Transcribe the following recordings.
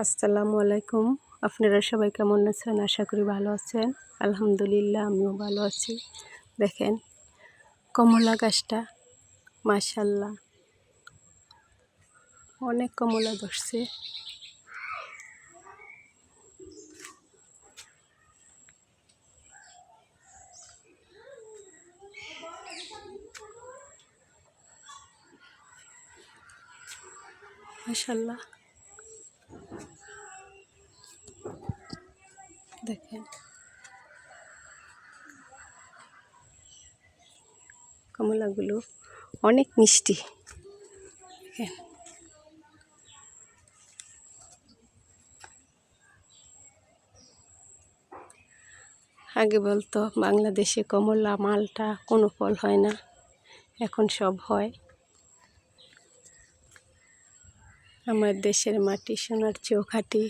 আসসালামু আলাইকুম। আপনারা সবাই কেমন আছেন? আশা করি ভালো আছেন। আলহামদুলিল্লাহ, আমিও ভালো আছি। দেখেন, কমলা গাছটা মাশাল্লাহ অনেক কমলা ধরছে। মাশাল্লাহ দেখেন। কমলাগুলো অনেক মিষ্টি। দেখেন। আগে বলতো, বাংলাদেশে কমলা, মালটা কোনো ফল হয় না, এখন সব হয়। আমার দেশের মাটি, সোনার চৌখাটি।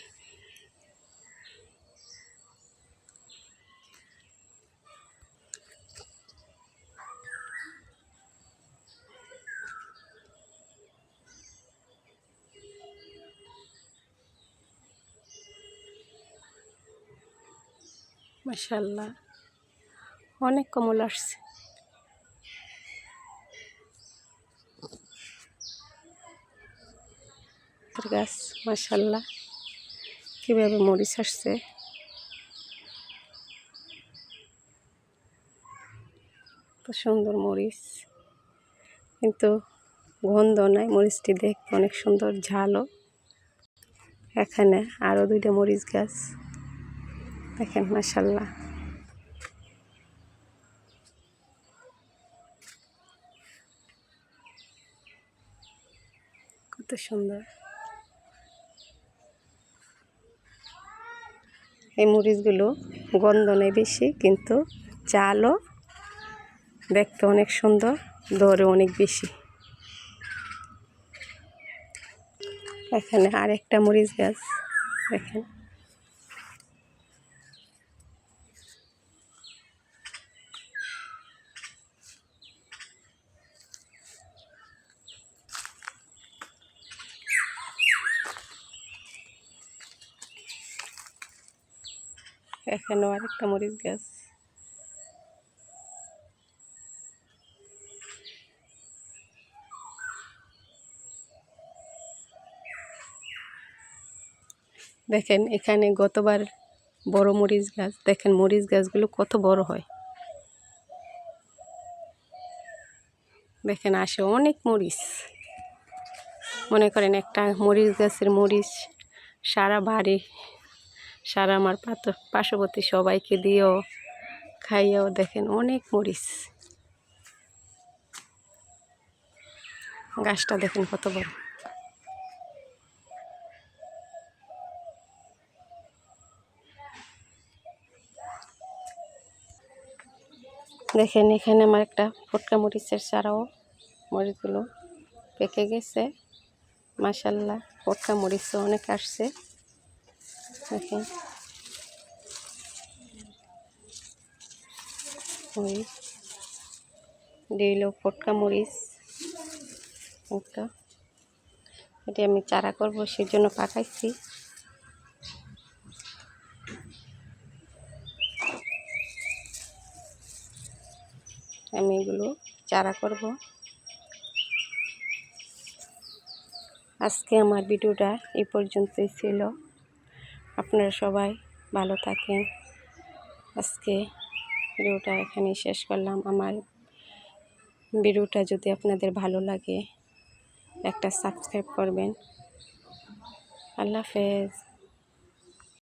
মাসাল্লাহ অনেক কমল আসছে। গাছ মাসাল্লাহ কীভাবে মরিচ আসছে? সুন্দর মরিচ। কিন্তু গন্ধ নাই, মরিচটি দেখতে অনেক সুন্দর, ঝালও। এখানে আরও দুইটা মরিচ গাছ। দেখেন মাসাল্লাহ কত সুন্দর। এই মরিচগুলো গন্ধ নেই বেশি, কিন্তু চালও দেখতে অনেক সুন্দর দরে অনেক বেশি। এখানে আরেকটা মরিচ গাছ, দেখেন। এখানেও আরেকটা মরিচ গাছ। দেখেন, এখানে গতবার বড় মরিচ গাছ, দেখেন মরিচ গাছগুলো কত বড় হয়। দেখেন, আসে অনেক মরিচ। মনে করেন একটা মরিচ গাছের মরিচ সারা বাড়ি সারা আমার পার্শ্ববর্তী সবাইকে দিয়েও খাইয়েও দেখেন অনেক মরিচ। গাছটা দেখেন কত বড়। দেখেন এখানে আমার একটা ফটকা মরিচের চারাও, মরিচগুলো পেকে গেছে। মাসাল্লাহ ফটকা মরিচও অনেক আসছে। দেখেন ওই দিল ফটকা মরিচ একটা এটি আমি চারা করব, সেজন্য পাকাইছি। আমি এগুলো চারা করব। আজকে আমার ভিডিওটা এই পর্যন্তই ছিল। আপনারা সবাই ভালো থাকেন। আজকে ভিডিওটা এখানেই শেষ করলাম। আমার ভিডিওটা যদি আপনাদের ভালো লাগে, একটা সাবস্ক্রাইব করবেন। আল্লাহ হাফেজ।